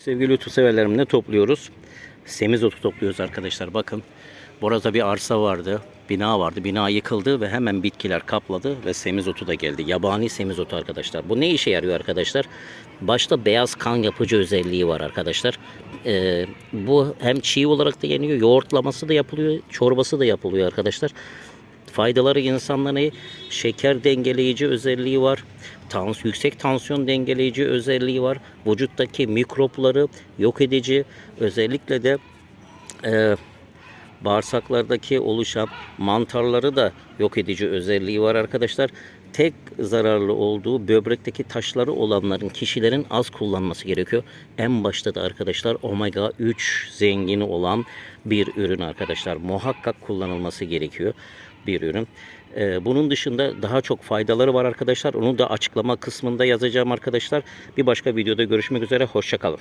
Sevgili otu severlerim ne topluyoruz? Semizotu topluyoruz arkadaşlar. Bakın burada bir arsa vardı. Bina vardı. Bina yıkıldı ve hemen bitkiler kapladı ve semizotu da geldi. Yabani semizotu arkadaşlar. Bu ne işe yarıyor arkadaşlar? Başta beyaz kan yapıcı özelliği var arkadaşlar. Ee, bu hem çiğ olarak da yeniyor. Yoğurtlaması da yapılıyor. Çorbası da yapılıyor arkadaşlar. Faydaları insanlara şeker dengeleyici özelliği var. Tans yüksek tansiyon dengeleyici özelliği var. Vücuttaki mikropları yok edici özellikle de e, bağırsaklardaki oluşan mantarları da yok edici özelliği var arkadaşlar. Tek zararlı olduğu böbrekteki taşları olanların kişilerin az kullanması gerekiyor. En başta da arkadaşlar omega 3 zengini olan bir ürün arkadaşlar. Muhakkak kullanılması gerekiyor bir ürün. Ee, bunun dışında daha çok faydaları var arkadaşlar. Onu da açıklama kısmında yazacağım arkadaşlar. Bir başka videoda görüşmek üzere. Hoşçakalın.